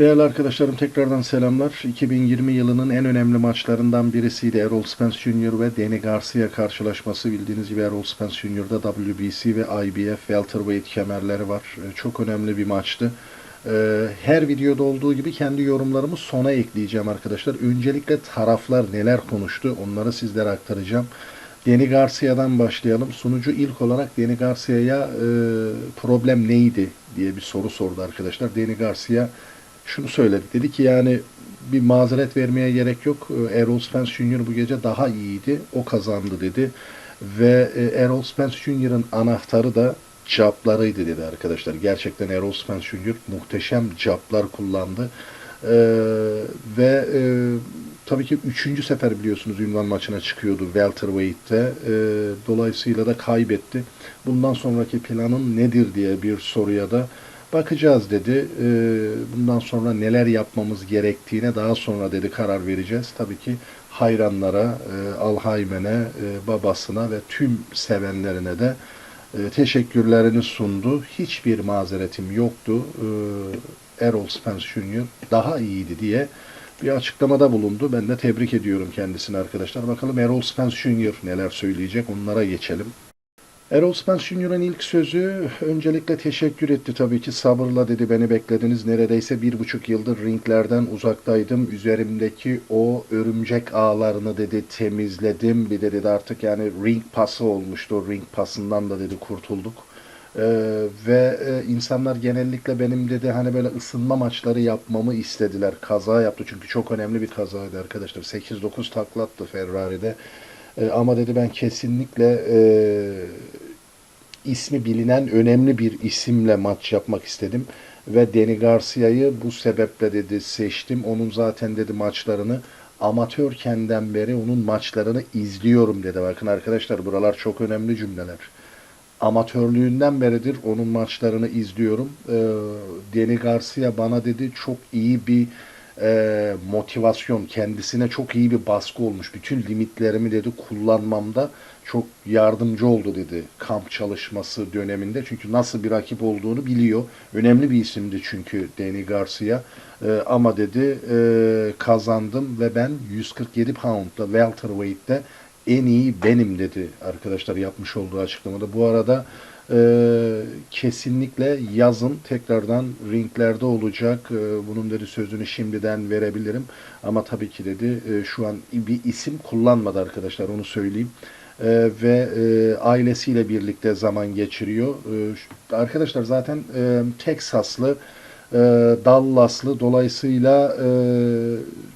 Değerli arkadaşlarım tekrardan selamlar. 2020 yılının en önemli maçlarından birisiydi Errol Spence Jr. ve Danny Garcia karşılaşması. Bildiğiniz gibi Errol Spence Jr.'da WBC ve IBF welterweight kemerleri var. Ee, Çok önemli bir maçtı. Ee, Her videoda olduğu gibi kendi yorumlarımı sona ekleyeceğim arkadaşlar. Öncelikle taraflar neler konuştu onları sizlere aktaracağım. Danny Garcia'dan başlayalım. Sunucu ilk olarak Danny Garcia'ya e, problem neydi diye bir soru sordu arkadaşlar. Danny Garcia şunu söyledi. Dedi ki yani bir mazeret vermeye gerek yok. Errol Spence Jr. bu gece daha iyiydi. O kazandı dedi. Ve e, Errol Spence Jr.'ın anahtarı da caplarıydı dedi arkadaşlar. Gerçekten Errol Spence Jr. muhteşem caplar kullandı. Ee, ve e, tabii ki üçüncü sefer biliyorsunuz ünvan maçına çıkıyordu welterweight'te. Ee, dolayısıyla da kaybetti. Bundan sonraki planın nedir diye bir soruya da bakacağız dedi. Ee, bundan sonra neler yapmamız gerektiğine daha sonra dedi karar vereceğiz. Tabii ki hayranlara, e, Alhaymen'e, e, babasına ve tüm sevenlerine de e, teşekkürlerini sundu. Hiçbir mazeretim yoktu. Ee, Errol Spence Jr. daha iyiydi diye bir açıklamada bulundu. Ben de tebrik ediyorum kendisini arkadaşlar. Bakalım Errol Spence Jr. neler söyleyecek onlara geçelim. Errol Spence Jr.'ın ilk sözü öncelikle teşekkür etti tabii ki sabırla dedi. Beni beklediniz. Neredeyse bir buçuk yıldır ringlerden uzaktaydım. Üzerimdeki o örümcek ağlarını dedi temizledim. Bir de dedi artık yani ring pası olmuştu. O ring pasından da dedi kurtulduk. Ee, ve e, insanlar genellikle benim dedi hani böyle ısınma maçları yapmamı istediler. Kaza yaptı çünkü çok önemli bir kazaydı arkadaşlar. 8-9 taklattı Ferrari'de. E, ama dedi ben kesinlikle e, ismi bilinen önemli bir isimle maç yapmak istedim. Ve Danny Garcia'yı bu sebeple dedi seçtim. Onun zaten dedi maçlarını amatörkenden beri onun maçlarını izliyorum dedi. Bakın arkadaşlar buralar çok önemli cümleler. Amatörlüğünden beridir onun maçlarını izliyorum. Ee, Danny Garcia bana dedi çok iyi bir e, motivasyon, kendisine çok iyi bir baskı olmuş. Bütün limitlerimi dedi kullanmamda çok yardımcı oldu dedi kamp çalışması döneminde. Çünkü nasıl bir rakip olduğunu biliyor. Önemli bir isimdi çünkü Danny Garcia. E, ama dedi e, kazandım ve ben 147 pound'da welterweight'te en iyi benim dedi arkadaşlar yapmış olduğu açıklamada. Bu arada e, kesinlikle yazın tekrardan ringlerde olacak. E, bunun dedi sözünü şimdiden verebilirim. Ama tabii ki dedi e, şu an bir isim kullanmadı arkadaşlar onu söyleyeyim. E, ve e, ailesiyle birlikte zaman geçiriyor. E, şu- arkadaşlar zaten e, Teksaslı, e, Dallaslı dolayısıyla e,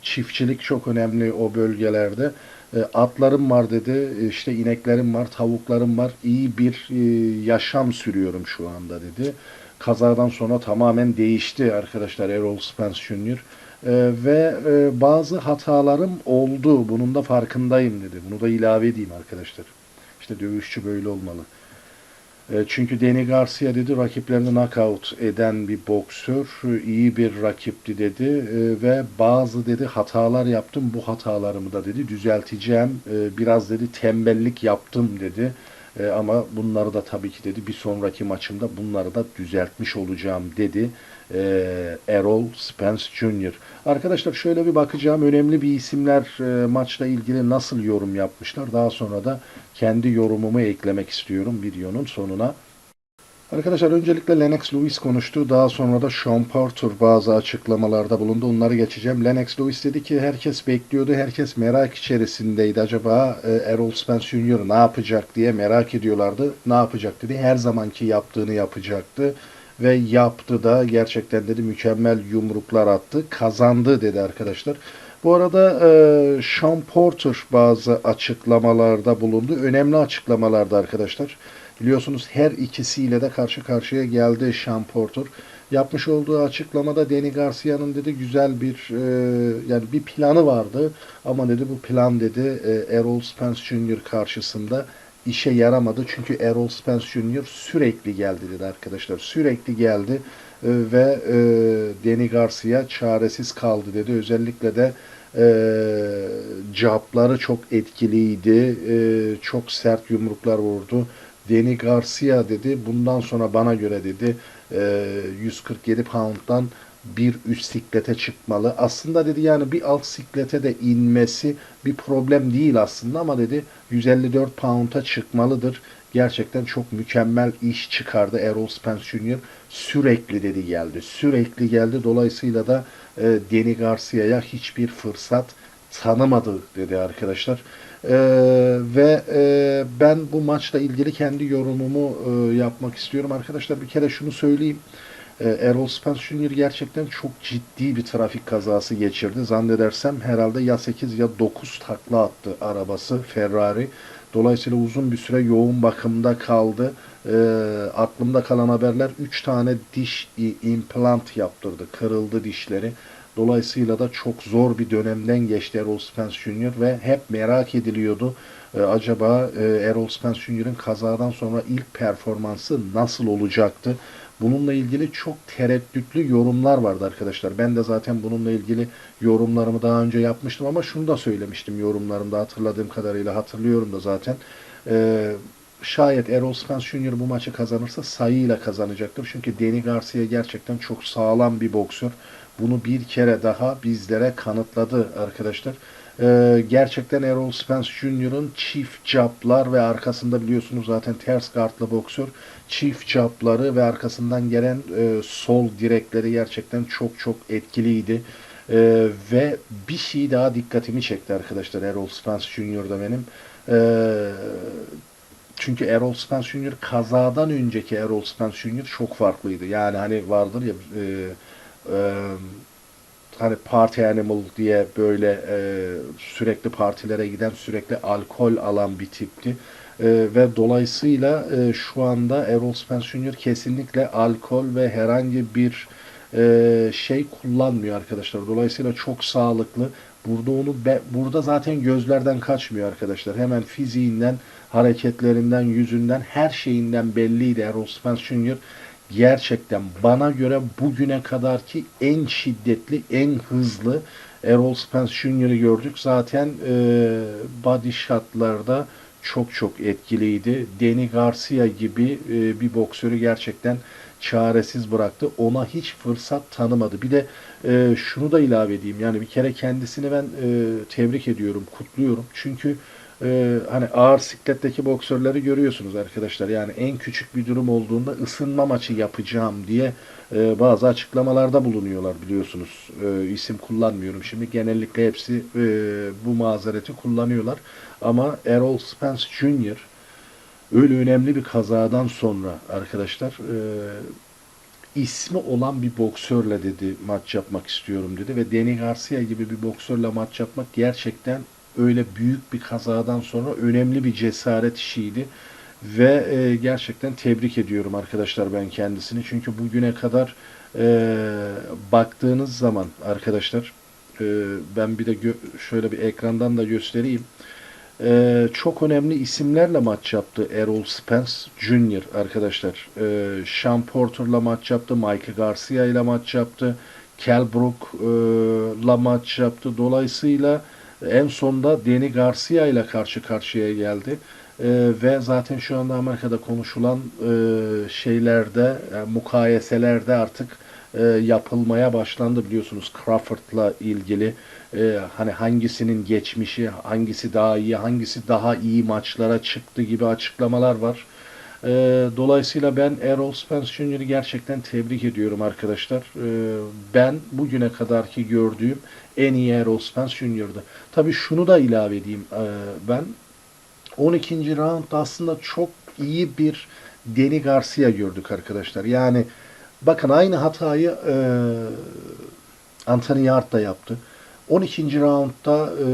çiftçilik çok önemli o bölgelerde. E, Atlarım var dedi, işte ineklerim var, tavuklarım var. İyi bir e, yaşam sürüyorum şu anda dedi. Kazadan sonra tamamen değişti arkadaşlar Errol Spence Jr. E, ve e, bazı hatalarım oldu. Bunun da farkındayım dedi. Bunu da ilave edeyim arkadaşlar. İşte dövüşçü böyle olmalı. E, Çünkü Danny Garcia dedi rakiplerini knockout eden bir boksör, iyi bir rakipti dedi E, ve bazı dedi hatalar yaptım. Bu hatalarımı da dedi düzelteceğim. E, Biraz dedi tembellik yaptım dedi. E, Ama bunları da tabii ki dedi bir sonraki maçımda bunları da düzeltmiş olacağım dedi. E, Errol Spence Jr. Arkadaşlar şöyle bir bakacağım. Önemli bir isimler e, maçla ilgili nasıl yorum yapmışlar. Daha sonra da kendi yorumumu eklemek istiyorum videonun sonuna. Arkadaşlar öncelikle Lennox Lewis konuştu. Daha sonra da Sean Porter bazı açıklamalarda bulundu. Onları geçeceğim. Lennox Lewis dedi ki herkes bekliyordu. Herkes merak içerisindeydi. Acaba e, Errol Spence Jr. ne yapacak diye merak ediyorlardı. Ne yapacak dedi. Her zamanki yaptığını yapacaktı. Ve yaptı da gerçekten dedi mükemmel yumruklar attı. Kazandı dedi arkadaşlar. Bu arada e, Sean Porter bazı açıklamalarda bulundu. Önemli açıklamalarda arkadaşlar. Biliyorsunuz her ikisiyle de karşı karşıya geldi Sean Porter. Yapmış olduğu açıklamada Danny Garcia'nın dedi güzel bir e, yani bir planı vardı ama dedi bu plan dedi e, Errol Spence Jr. karşısında işe yaramadı. Çünkü Errol Spence Jr. sürekli geldi dedi arkadaşlar. Sürekli geldi e, ve e, Danny Garcia çaresiz kaldı dedi. Özellikle de e, capları çok etkiliydi. E, çok sert yumruklar vurdu. Danny Garcia dedi bundan sonra bana göre dedi e, 147 pound'dan bir üst siklete çıkmalı. Aslında dedi yani bir alt siklete de inmesi bir problem değil aslında ama dedi 154 pound'a çıkmalıdır. Gerçekten çok mükemmel iş çıkardı Errol Spence Jr. Sürekli dedi geldi. Sürekli geldi. Dolayısıyla da e, Danny Garcia'ya hiçbir fırsat tanımadı dedi arkadaşlar. E, ve e, ben bu maçla ilgili kendi yorumumu e, yapmak istiyorum. Arkadaşlar bir kere şunu söyleyeyim. E, Errol Spence Jr. gerçekten çok ciddi bir trafik kazası geçirdi. Zannedersem herhalde ya 8 ya 9 takla attı arabası Ferrari. Dolayısıyla uzun bir süre yoğun bakımda kaldı. E, aklımda kalan haberler 3 tane diş implant yaptırdı. Kırıldı dişleri. Dolayısıyla da çok zor bir dönemden geçti Errol Spence Jr. ve hep merak ediliyordu. E, acaba e, Errol Spence Jr.'ın kazadan sonra ilk performansı nasıl olacaktı? Bununla ilgili çok tereddütlü yorumlar vardı arkadaşlar. Ben de zaten bununla ilgili yorumlarımı daha önce yapmıştım ama şunu da söylemiştim yorumlarımda hatırladığım kadarıyla hatırlıyorum da zaten. Ee, şayet Errol Spence Jr. bu maçı kazanırsa sayıyla kazanacaktır. Çünkü Danny Garcia gerçekten çok sağlam bir boksör. Bunu bir kere daha bizlere kanıtladı arkadaşlar. Ee, gerçekten Errol Spence Jr.'ın çift jablar ve arkasında biliyorsunuz zaten ters gardlı boksör. Çift jabları ve arkasından gelen e, sol direkleri gerçekten çok çok etkiliydi. Ee, ve bir şey daha dikkatimi çekti arkadaşlar Errol Spence Jr.'da benim. Ee, çünkü Errol Spence Jr. kazadan önceki Errol Spence Jr. çok farklıydı. Yani hani vardır ya e, e, hani party animal diye böyle e, sürekli partilere giden sürekli alkol alan bir tipti. E, ve dolayısıyla e, şu anda Errol Spence Jr. kesinlikle alkol ve herhangi bir e, şey kullanmıyor arkadaşlar. Dolayısıyla çok sağlıklı. Burada onu be- burada zaten gözlerden kaçmıyor arkadaşlar. Hemen fiziğinden, hareketlerinden, yüzünden, her şeyinden belliydi Errol Spence Jr. Gerçekten bana göre bugüne kadarki en şiddetli, en hızlı Errol Spence Jr.'ı gördük. Zaten e, body shot'larda çok çok etkiliydi. Danny Garcia gibi e, bir boksörü gerçekten çaresiz bıraktı. Ona hiç fırsat tanımadı. Bir de e, şunu da ilave edeyim. Yani bir kere kendisini ben e, tebrik ediyorum, kutluyorum. Çünkü e, hani ağır sikletteki boksörleri görüyorsunuz arkadaşlar. Yani en küçük bir durum olduğunda ısınma maçı yapacağım diye e, bazı açıklamalarda bulunuyorlar biliyorsunuz. E, isim kullanmıyorum şimdi. Genellikle hepsi e, bu mazereti kullanıyorlar. Ama Errol Spence Jr. öyle önemli bir kazadan sonra arkadaşlar e, ismi olan bir boksörle dedi maç yapmak istiyorum dedi ve Danny Garcia gibi bir boksörle maç yapmak gerçekten öyle büyük bir kazadan sonra önemli bir cesaret işiydi ve e, gerçekten tebrik ediyorum arkadaşlar ben kendisini çünkü bugüne kadar e, baktığınız zaman arkadaşlar e, ben bir de şöyle bir ekrandan da göstereyim. Ee, çok önemli isimlerle maç yaptı Errol Spence Jr. arkadaşlar. Ee, Sean Porter'la maç yaptı, Mikey Garcia ile maç yaptı, Kell Brook'la maç yaptı. Dolayısıyla en sonda Danny Garcia ile karşı karşıya geldi. Ee, ve zaten şu anda Amerika'da konuşulan e, şeylerde, yani mukayeselerde artık e, yapılmaya başlandı biliyorsunuz Crawford'la ilgili e, hani hangisinin geçmişi, hangisi daha iyi, hangisi daha iyi maçlara çıktı gibi açıklamalar var. E, dolayısıyla ben Errol Spence Jr.'ı gerçekten tebrik ediyorum arkadaşlar. E, ben bugüne kadarki gördüğüm en iyi Errol Spence Jr.'dı. Tabii şunu da ilave edeyim e, ben. 12. round aslında çok iyi bir Danny Garcia gördük arkadaşlar. Yani bakın aynı hatayı e, Anthony Yard da yaptı. 12. roundda e,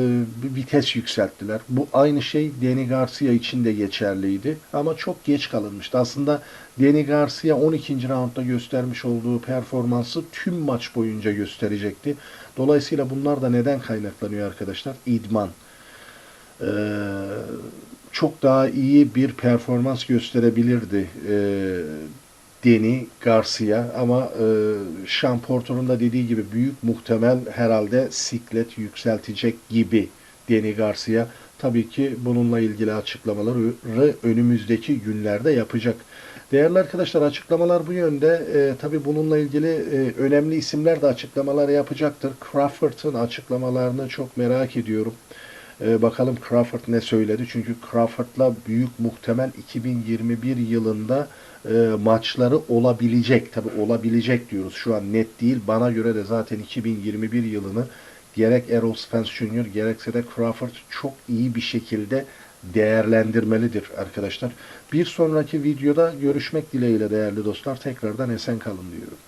bir vites yükselttiler. Bu aynı şey Danny Garcia için de geçerliydi. Ama çok geç kalınmıştı. Aslında Danny Garcia 12. roundda göstermiş olduğu performansı tüm maç boyunca gösterecekti. Dolayısıyla bunlar da neden kaynaklanıyor arkadaşlar? İdman. Ee, çok daha iyi bir performans gösterebilirdi e, Danny Garcia ama e, Sean Porter'ın da dediği gibi büyük muhtemel herhalde siklet yükseltecek gibi Danny Garcia. Tabii ki bununla ilgili açıklamaları önümüzdeki günlerde yapacak. Değerli arkadaşlar açıklamalar bu yönde. E, tabii bununla ilgili e, önemli isimler de açıklamalar yapacaktır. Crawford'ın açıklamalarını çok merak ediyorum. E, bakalım Crawford ne söyledi? Çünkü Crawford'la büyük muhtemel 2021 yılında e, maçları olabilecek. Tabii olabilecek diyoruz. Şu an net değil. Bana göre de zaten 2021 yılını gerek Errol Spence Jr. gerekse de Crawford çok iyi bir şekilde değerlendirmelidir arkadaşlar. Bir sonraki videoda görüşmek dileğiyle değerli dostlar. Tekrardan esen kalın diyorum.